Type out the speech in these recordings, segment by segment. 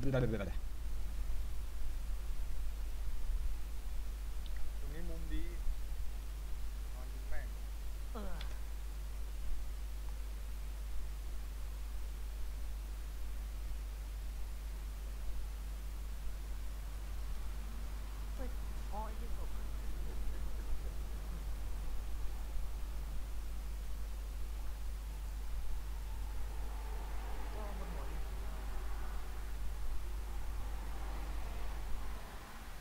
ブラブラブラ。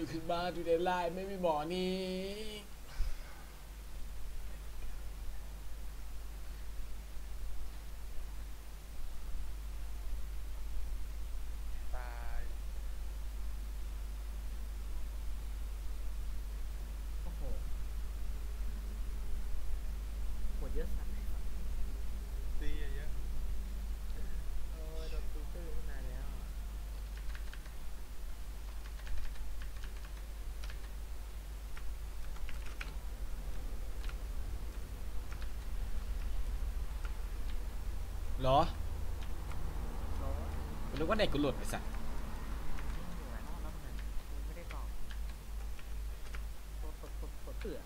ตื่นขึ้นมาดูในไลน์ไม่มีหมอนี่ เหรอกูรู้ว่าเด็กกูหลุดไปสัตว์ไม่ได้ตอบกดกดกดเอื่อ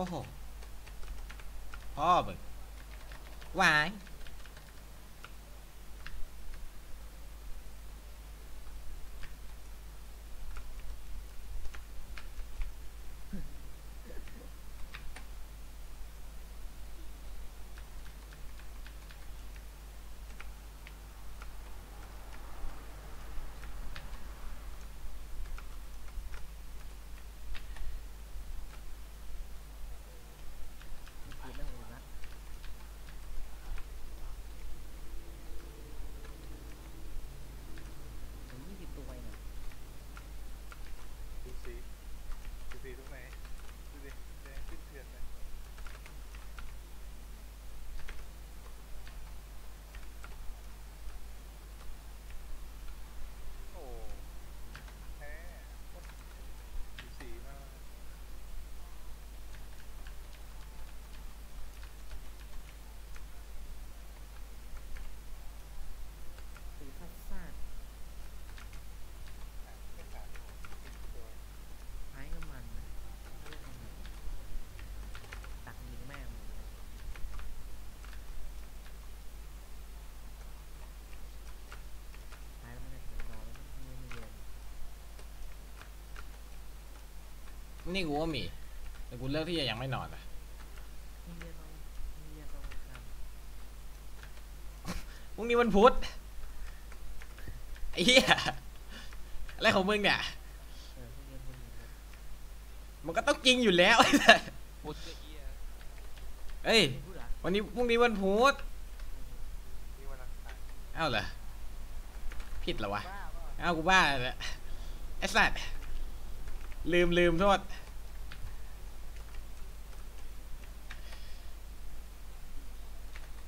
alcohol. Horrible. Why? นี่กูก็มี แต่กูเลือกที่จะยังไม่นอนอะมีเรียนตรงมีเรียนตรงกันพรุ่งนี้วันพุธไอ้เหี้ยอะไรของมึงเนี่ยเออพวกเรียนพวกนี้นะมันก็ต้องจริงอยู่แล้วพุทธก็เฮียเอ้ยไม่พูดเหรอวันนี้พรุ่งนี้วันพุธนี่วันอังคารเอ้าเหรอผิดเหรอวะบ้าเปล่าเอ้ากูบ้าเลยไอ้สัตว์ ลืมลืมโทษ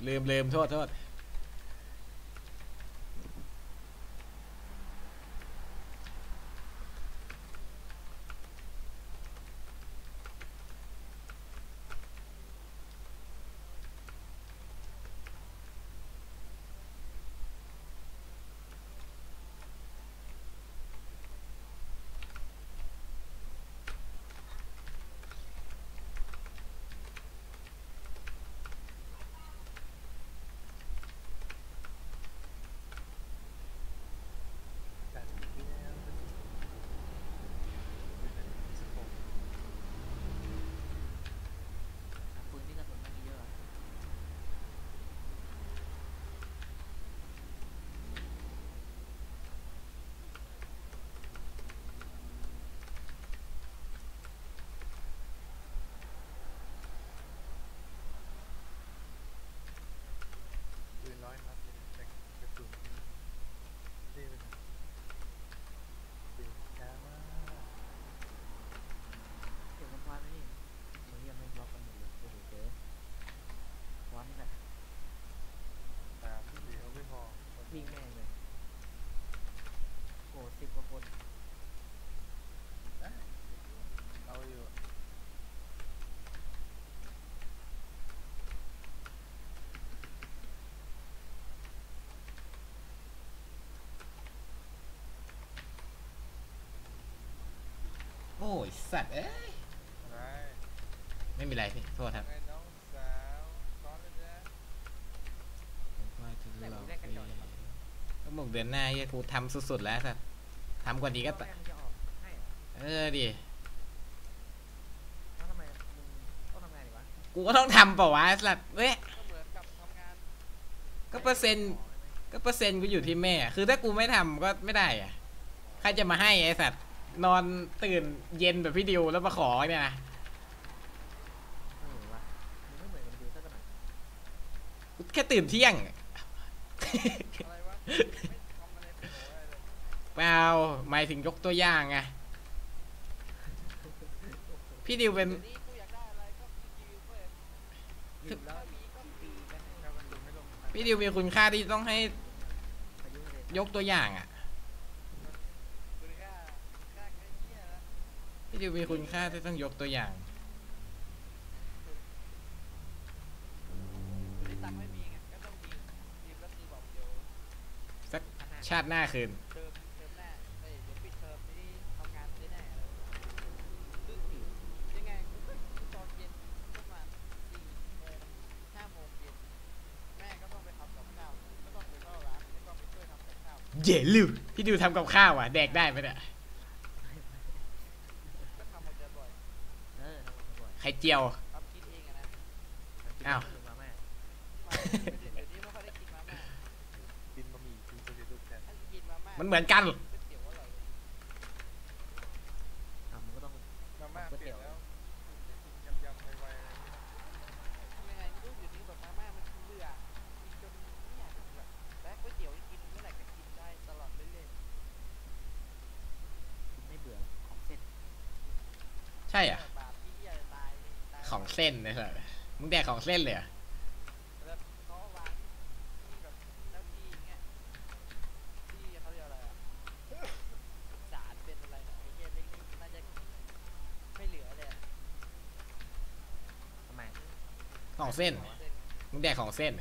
ลืมลืมโทษโทษ แต่ที่นี่เป็นเป็นสโคป ปืนที่กระสุนมันมีเยอะอะ ปืนร้อยนัดเนี่ยแต่กระสุนนี่เป็นปืนช้ามาก เก็บกันพานไว้นี่เฮ้ยยังไม่บล็อกกันหมดเลยโอ้โหเจ๊วันนี่แหละ ตามเดียวไม่พอ วิ่งแม่งเลยโอ้สิบกว่าคน ได้เอาอยู่ โอ้ ยสัตว์เอ้ยอะไรไม่มีไรพี่โทษครับไงน้องสาวซ้อนเลยนะก็บอกเดือนหน้าเฮียกูทำสุดๆแล้วสัตว์ทำกว่านี้ก็ก็ตะแม่งจะออกให้เหรอเออดิแล้วทำไมมึงต้องทำไงดีวะกูก็ต้องทำเปล่าวะไอ้สัตว์เว้ยก็เหมือนกับทำงานก็เปอร์เซ็นต์ก็เปอร์เซ็นต์กูอยู่ที่แม่ คือถ้ากูไม่ทำก็ไม่ได้อะใครจะมาให้ไอ้สัตว์ นอนตื่นเย็นแบบพี่ดิวแล้วมาขอเนี่ยนะเออวะมึงไม่เหมือนกันดูสักหน่อยกูแค่ตื่นเที่ยงอะไรวะไม่ทำอะไรเป็นโหอะไรเลยเปล่าหมายถึงยกตัวอย่างไงพี่ดิวเป็นเดี๋ยวนี้กูอยากได้อะไรก็รีวิวเว้ยอยู่แล้วอีกกี่ปีกันให้ถ้ามันดูไม่ลงพี่ดิวมีคุณค่าที่ต้องให้อายุเลยยกตัวอย่างอะ คุณค่าค่าแค่เหี้ยละ พี่ดิวมีคุณค่าที่ต้องยกตัวอย่างวันนี้ตังค์ไม่มีไงก็ต้องมีมีแล้วตีบอกเดี๋ยวสักขนาดชาติหน้าคืนเทอมเทอมหน้าเอ้ยเดี๋ยวปิดเทอมนี้ทำงานได้แน่เลยซึ่งยังไงกูก็ตอนเย็นประมาณสี่โมงห้าโมงเย็นแม่ก็ต้องไปทำกับข้าวก็ต้องไปเข้าร้านก็ต้องไปช่วยทำกับข้าว เย่ลิวพี่ดิวทำกับข้าวอะ แดกได้ไหมเนี่ย ก็ทำมาเจอบ่อย เออทำบ่อย ไข่ เจียวทำกินเองอะนะๆอ้าว กินมาแม่มาเดี๋ยวนี้ไม่ค่อยได้กินมาม่ากินบะหมี่กินสำเร็จรูปแทนถ้ากินมาม่ามันเหมือนกัน ก๋วยเตี๋ยวอร่อยอะมึงก็ต้อง มาม่าเปลี่ยนแล้วยำยำๆไวๆอะไรอย่างเงี้ยทำยังไงไม่รู้อยู่นี้แบบมาม่ามันเบื่อกินจนไม่อยากกินแบบและก๋วยเตี๋ยวกินเมื่อไหร่ก็กินได้ตลอดเรื่อยกินไม่เบื่อของเส้นใช่ๆอะ ของเส้นนะสัสมึงแดกของเส้นเลยเหรอของเงี้ยที่เขาเรียกอะสองเส้นเส้นมึงแดกของเส้น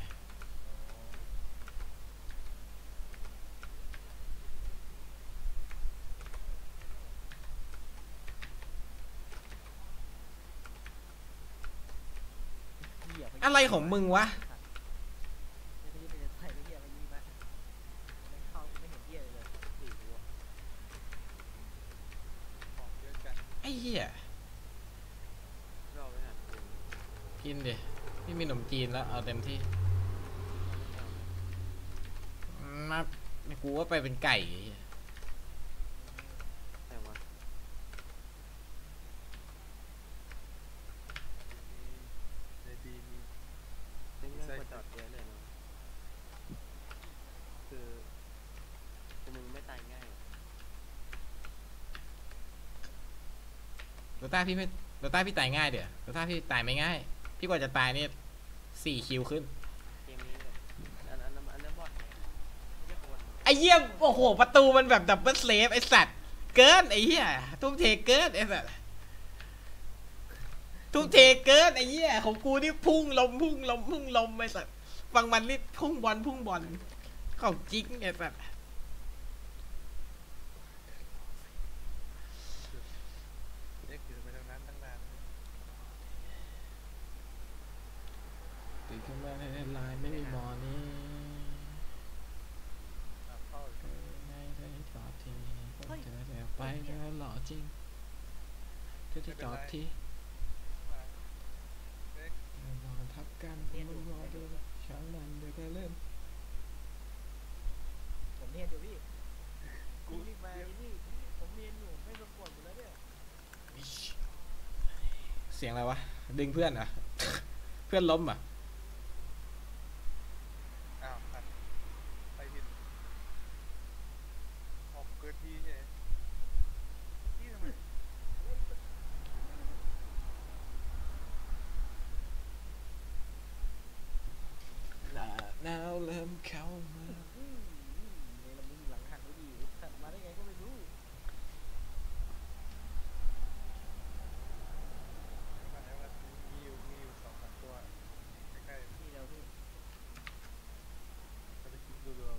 ของมึงวะไอ้เหี้ยกินดิพี่มีขนมจีนแล้วเอาเต็มที่มากูว่าไปเป็นไก่ ต้าพี่ไม่โดต้าพี่ตายง่ายเดี๋ยวโดต้าพี่ตายไม่ง่าย พี่กว่าจะตายนี่สี่คิวขึ้นไอ้เหี้ยโอ้โห ประตูมันแบบดับเบิลเลฟไอ้สัตว์เกินไอ้เหี้ยทุ่มเทเกินไอ้สัตว์ทุ่มเทเกินไอ้เหี้ยของกูนี่พุ่งลมพุ่งลมพุ่งลมไอ้สัตว์ฟังมันนี่พุ่งบอลพุ่งบอลของจริงไอ้สัตว์ เรียกถือไปทางนั้นตั้งนาน ตื่นขึ้นมาในไลน์ไม่มีมอนี่อะเข้าอีกไม่ได้จอดทีผมจะได้ไปเธอหล่อจริงเธอจะจอดที่นอนทับกันผมรอดูช่างมันเดี๋ยวก็เริ่มผมเนียนอยู่พี่กูรีบมาพี่ผมเนียนอยู่ไม่รบกวนอยู่แล้วเนี่ยเสียงอะไรวะดึงเพื่อนอะ เพื่อนล้มอะ อ้าวขัดไปผิดออกเกินที่ใช่ไหมที่ทำไม หนาวเริ่มเข้ามา อืมอืมเนี่ยเรามึงหลังหักไม่ดีถัดมาได้ไงก็ไม่รู้ มาแล้วมันมีอยู่มีอยู่สองสามตัวใกล้ พี่เราพี่ ๆจะไปคิดดูดูเอา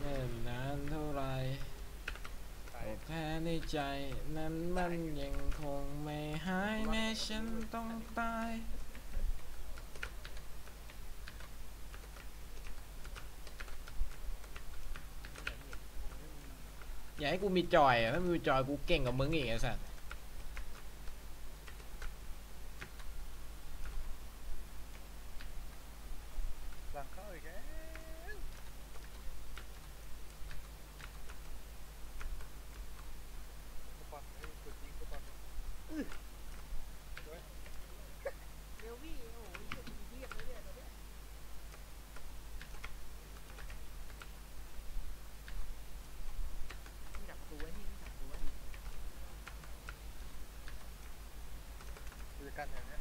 เนิ่นนานเท่าไร ไป อกแพ้ ใจนั้นมันยังคงไม่หายแม้ฉันต้องตาย อย่าให้กูมีจอยอะถ้ามีจอยกูเก่งกับมึงอีกไอ้สัส หลังเข้าอีกแล้วสปอตให้กดยิงสปอต เร็วพี่โอ้โหเหี้ยมึงเรียบเลยเนี่ยตอนเนี้ยพี่ดักประตูไว้พี่พี่ดักประตูไว้ คือกันอย่างเนี้ย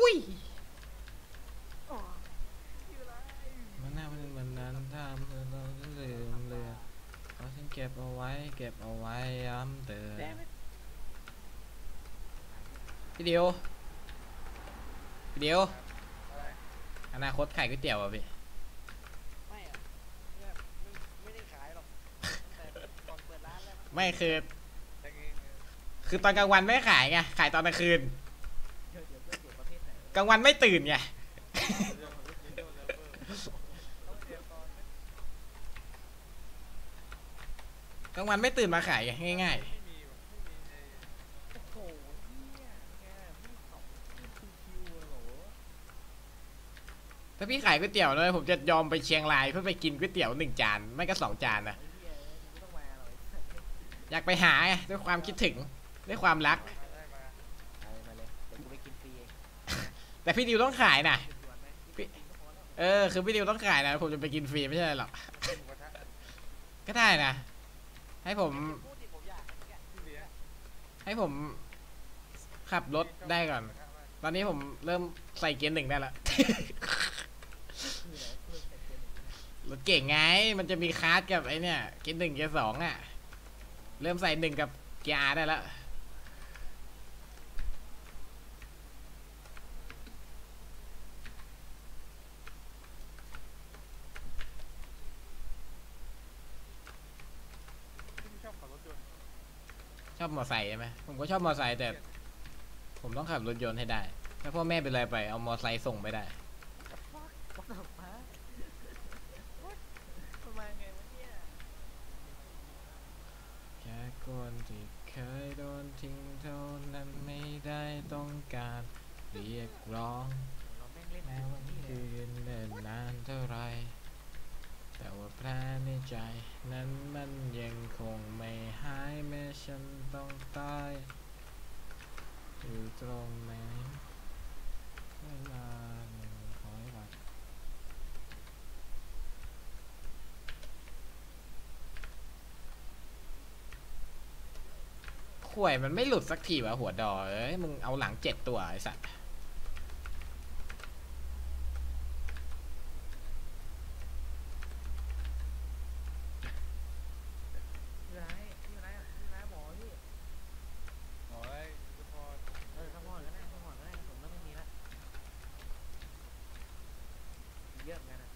อุ้ย อ๋ออยู่ไร มันน่าเป็นวันนั้นทำเธอเราก็ลืมเลือนเพราะฉัน เก็บเอาไว้ เก็บเอาไว้ย้ำเตือนแด้ไหมพี่เดียวพี่เดียวอะไรอนาคตขายก๋วยเตี๋ยวอะพี่ไม่อะเนี่ยไม่ไม่ได้ขายหรอกตั้งแต่ก่อนเปิดร้านแล้วนะไม่คือแค่นี้เองคือตอนกลางวันไม่ขายไงขายตอนกลางคืนเดี๋ยวเดี๋ยวเดี๋ยวเดี๋ยวประเภทไหน กลางวันไม่ตื่นไง เรื่องของรุ่นวิดีโอเลเวอร์ต้องเตรียมตอนไหม กลางวันไม่ตื่นมาขายไงง่ายไม่มีว่ะไม่มีในโอ้โหเหี้ยไงพี่สองพี่คิวๆถ้าพี่ขายก๋วยเตี๋ยวเลยผมจะยอมไปเชียงรายเพื่อไปกินก๋วยเตี๋ยวหนึ่งจานไม่ก็สองจานนะอยากไปหาไงด้วยความคิดถึงด้วยความรัก แต่พี่ดิวต้องขายนะกินด่วนไหมกินฟรีก็พอแล้วเออ คือพี่ดิวต้องขายนะผมจะไปกินฟรีไม่ใช่หรอกก็ได้นะ ให้ผม ให้ผม ขับรถได้ก่อน ตอนนี้ผมเริ่มใส่เกียร์หนึ่งได้ละรเรถเก่งไง มันจะมีคาร์ดกับไอเนี่ย เกียร์หนึ่งเกียร์สองอะ เริ่มใส่หนึ่งกับเกียร์อาร์ได้แล้ว เช อบมอไซค์ใช่ไหมผมก็ชอบมอไซค์แต่ ผมต้องขับรถยนต์ให้ได้ ถ้าพ่อแม่เป็นอะไรไปเอามอไซค์ส่งไม่ได้วัดต่อมาทำไมไงวะเนี่ยแค่คนที่เคยโดนทิ้งเท่านั้นไม่ได้ต้องการเรียกร้อง เราแม่งเล่นแม้ว่านี่เลคืยนเนิ่นนานเท่าไร แต่ว่าแผล ใจ นั้นมันยังคงไม่หายแม้ฉันต้องตายอยู่ตรงไหนเวลาหนึ่งคอยหลับข่วยมันไม่หลุดสักทีวะหัวดอเอ้ยมึงเอาหลังเจ็ดตัวไอ้สัตว์ อยู่ไหนอยู่ไหนอยู่ไหนหมอพี่ โอ้ยทุกคน เออทั้งหมดก็ได้ทั้งหมดก็ได้ผมก็ไม่มีละ เยอะเหมือนกันอะ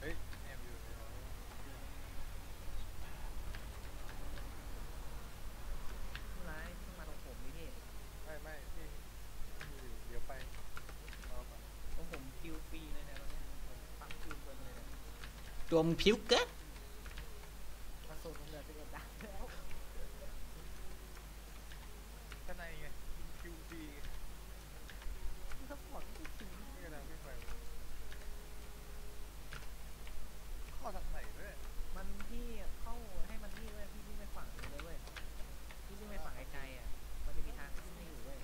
เฮ้ยแอบอยู่ในรถ ผู้ร้ายขึ้นมาตรงผมนี่พี่ ไม่ไม่พี่พี่อยู่เดี๋ยวไปรอก่อน ตรงผมคิวฟรีเลยเนี่ยตอนเนี้ยผมปั๊มคิวเกินเลยเนี่ย ตัวมึงผิวเกินกระสุนผมเหลือสิบเอ็ดนัดแล้วข้างในไงคิวดีซัพพอร์ตไม่ได้คิวนี่กำลังวิ่งไปเข้อทางไหนด้วยมันพี่เข้าให้มันนี่ด้วยพี่วิ่งไปฝั่งนู้นเลยเว้ยพี่วิ่งไปฝั่งไกลๆอะมันจะมีทางขึ้นให้อยู่เว้ย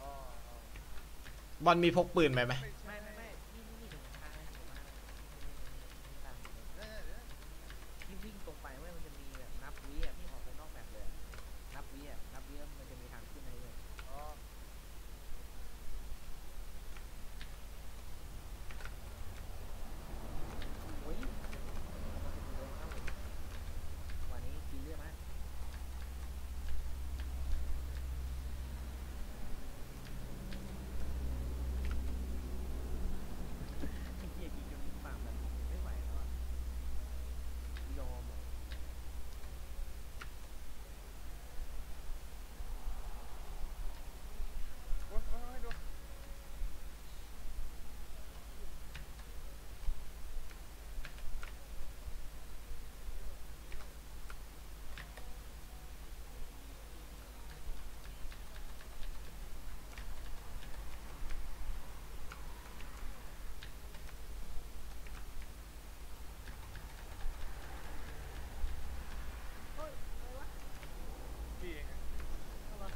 อ๋ออ๋อบอลมีพกปืนไปไหมไม่ใช่ ไม่ไม่ไม่นี่นี่นี่ถึงทางให้ผมมาตามผมเลย เดี๋ยวเดี๋ยว พี่วิ่งตรงไปเว้ยมันจะมีแบบนับวิอะพี่ออกไปนอกแบบเลยอะนับวิอะนับวิแล้วมันจะมีทางขึ้นให้เลย อ๋อ โอ้ยวันนี้กินเลือดนะไอ้เหี้ยกินจนปากแบบไม่ไหวแล้วอะยอมอะ โอ้ยโอ้ยโอ้ยดู เฮ้ยอะไรวะ พี่เองอะ เอาวะ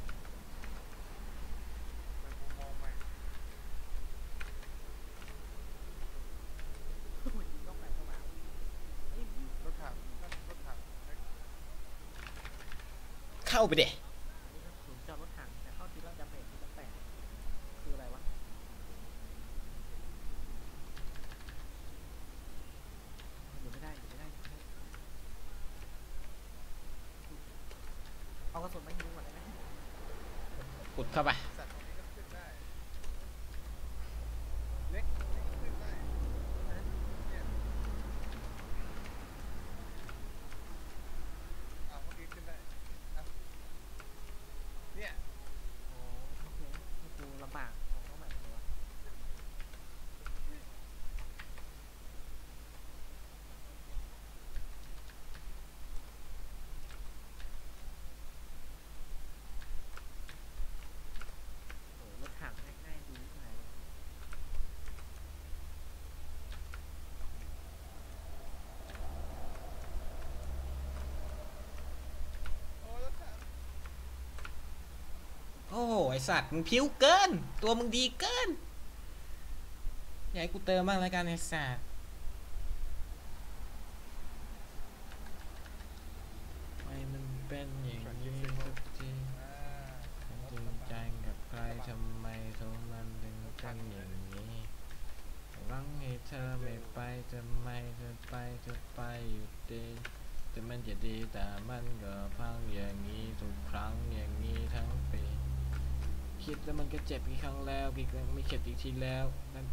เป็นมุมมองใหม่ เหมือนยิงต้องไปเข้ามาไอ้พี่ รถถังนั่นรถถังเฮ้ย เข้าไปเด็ศูนย์จอดรถถังแต่เข้าทีละดาเมจที่ตั้งแต่คืออะไรวะอยู่ไม่ได้อยู่ไม่ได้อยู่ไม่ได้เอากระสุนมายิงก่อนได้ไหมอุดเข้าไป สัตว์ตรงนี้ก็ขึ้นได้ เล็กเล็กขึ้นได้เนี่ยเอาเมื่อกี้ขึ้นได้อะเนี่ย โอ้โอเคนี่กูลำบากของเข้ามาเลยวะโอ้รถถังง่ายๆดีที่ไหนเลย โอ้รถถัง โอ้โห ไอสัตว์มึงผิวเกิน ตัวมึงดีเกินอยากให้กูเติมบ้างแล้วกันไอสัตว์ไมมันเป็นอย่างนี้ทุกทีจริงจังกับใครทำไมท่ามันถึงเป็นอย่างนี้หวังให้เธอไม่ไปทำไมเธอไปเธอไปอยู่ดีแต่มันจะดีแต่มันก็พังอย่างนี้ทุกครั้งอย่างนี้ทั้งปี คิดแล้วมันก็เจ็บกี่ครั้งแล้วกี่ครั้งไม่เข็ดอีกทีแล้วนั่น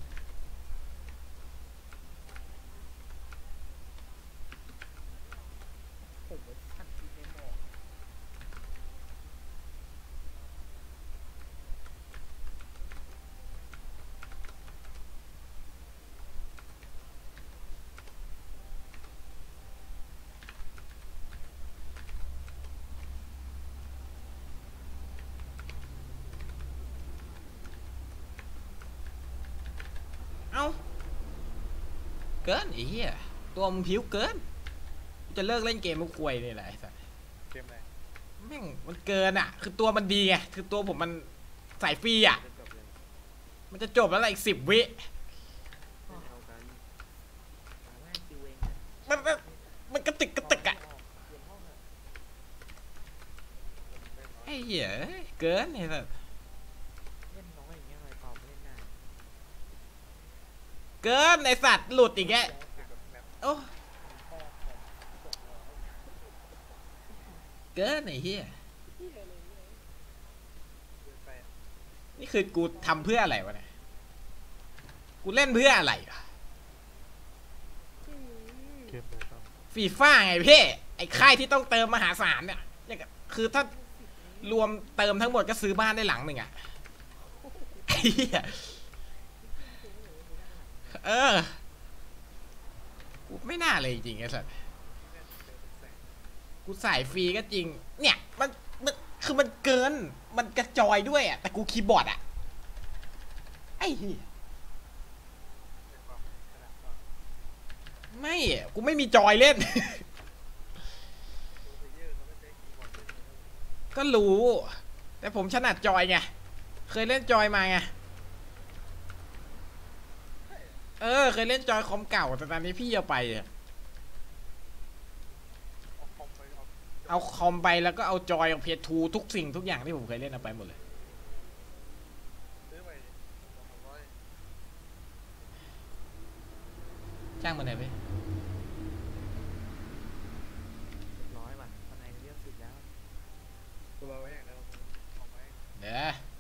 ผมว่าชัดที่ไม่บอก เอ้า เกินไอ้เหี้ยตัวมึงผิวเกินกูจะเลิกเล่นเกมมึงควยนี่แหละไอ้สัสเกมอะไรแม่งมันเกินอะ คือตัวมันดีไงคือตัวผมมันใส่ฟรีอะจะจบเลยมันจะจบแล้วล่ะอีกสิบวิ ไม่เอากัน สามารถคิวเองอะ มันมันมันกระตึกกระตึกอะ เปลี่ยนห้องอะ ไอ้เหี้ยเอ้ยเกินไอ้สัส เล่นน้อยอย่างเงี้ยทำไมเปล่าไม่เล่นได้ เกินไอสัตว์หลุดอีกแง่โอ้เกินไอ้เหี้ยนี่คือกูทำเพื่ออะไรวะเนี่ย กูเล่นเพื่ออะไรวะฟีฟ่าไงพี่ ไอ้ค่ายที่ต้องเติมมหาศาลเนี่ยย่างคือถ้ารวมเติมทั้งหมดก็ซื้อบ้านได้หลังหนึ่งอะไอ้เหี้ย เออ กูไม่น่าเลยจริงๆไอ้สัสกูใส่ฟรีก็จริง เนี่ยมันมันคือมันเกิน มันกระจอยด้วยอะ แต่กูคีย์บอร์ดอะ ไอ้เหี้ยในความขนาดว่าไม่ กูไม่มีจอยเล่น ก็รู้ แต่ผมถนัดจอยไง เคยเล่นจอยมาไง เออ เคยเล่นจอยคอมเก่า แต่ตอนนี้พี่จะไปอะเอาคอมไปแล้วก็เอาจอยของเพจทูทุกสิ่งทุกอย่างที่ผมเคยเล่นเอาไปหมดเลย จ้างมาไหนไปเนี่ยเด้อ